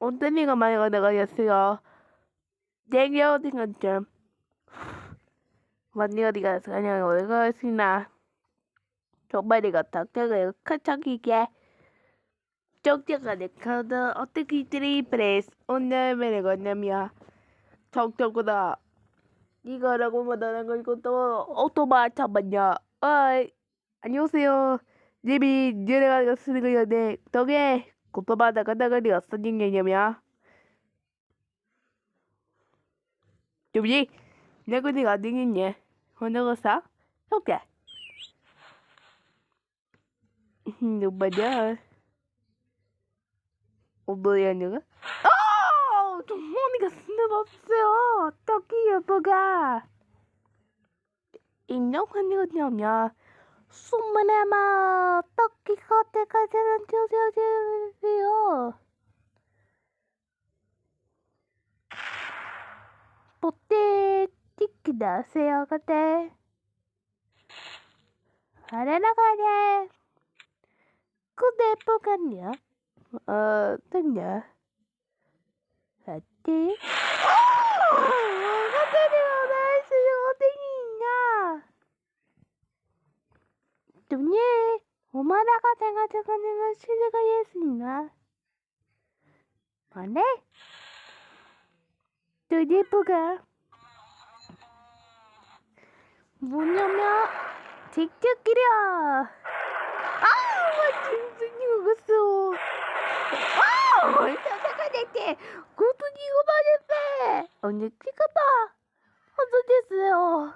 온더니가 많이. 내게 어디 건좀. 많이 어디 가서? 그냥 어디 가시나? 정말이가 닥터가 카차기게. 쪽쪽가 내 카드 어떻게 드리 프레스? 오늘 매를 건냐며 정적보다 이거라고 말하는 거 이거 또 오토바 잠깐만요 어이 안녕하세요. 님이 내려가서 쓰는 거였네. 덕에 오토바 나가다가리 어떤 얘기냐며? 좀이 내가 내가 안 되겠냐? 혼나가서 오케이. 누구냐? 어 뭐야 내가? 아 정모니가 쓰는 없어요. 떡이 여보가. 인정하냐며? 숨만 해마 떡이 겉에까지는 쪄져지요 ポテっティックだせよ。あてあれながれこでぽかにゃ？あとにゃはって？Đúng nhé. dumnie 오마라가 돼가지고 내가 시대가 예수나 안돼 또 예쁘가 뭐냐면 직접 기려 아우 무슨 이거 갔어 아우 잠깐 됐대 고통 이거 맞았대 언제 찍었다 어서 됐어요